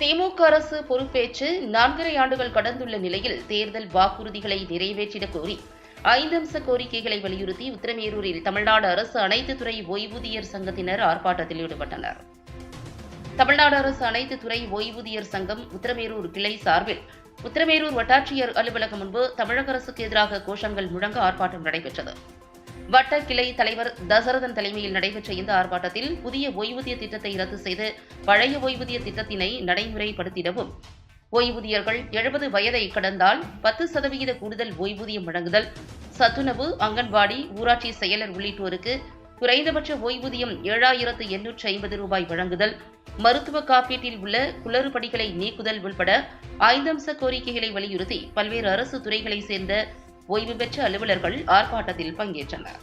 திமுக அரசு பொறுப்பேற்று நான்கரை ஆண்டுகள் கடந்துள்ள நிலையில் தேர்தல் வாக்குறுதிகளை நிறைவேற்றிடக் கோரி ஐந்தம்ச கோரிக்கைகளை வலியுறுத்தி உத்தரமேரூரில் தமிழ்நாடு அரசு அனைத்து துறை ஓய்வூதியர் சங்கத்தினர் ஆர்ப்பாட்டத்தில் ஈடுபட்டனர். தமிழ்நாடு அரசு அனைத்து துறை ஓய்வூதியர் சங்கம் உத்தரமேரூர் கிளை சார்பில் உத்தரமேரூர் வட்டாட்சியர் அலுவலகம் முன்பு தமிழக அரசுக்கு எதிராக கோஷங்கள் முழங்க ஆர்ப்பாட்டம் நடைபெற்றது. வட்ட கிளை தலைவர் தசரதன் தலைமையில் நடைபெற்ற இந்த ஆர்ப்பாட்டத்தில் புதிய ஓய்வூதிய திட்டத்தை ரத்து செய்து பழைய ஓய்வூதிய திட்டத்தினை நடைமுறைப்படுத்திடவும். ஓய்வூதியர்கள் எழுபது வயதை கடந்தால் பத்து சதவிகித கூடுதல் ஓய்வூதியம் வழங்குதல். சத்துணவு அங்கன்வாடி ஊராட்சி செயலர் உள்ளிட்டோருக்கு குறைந்தபட்ச ஓய்வூதியம் ஏழாயிரத்து எண்ணூற்று ஐம்பது ரூபாய் வழங்குதல். மருத்துவ காப்பீட்டில் உள்ள குளறுபடிகளை நீக்குதல் உள்பட ஐந்தம்ச கோரிக்கைகளை வலியுறுத்தி பல்வேறு அரசு துறைகளைச் சேர்ந்த ஓய்வு பெற்ற அலுவலர்கள் ஆர்ப்பாட்டத்தில் பங்கேற்றனர்.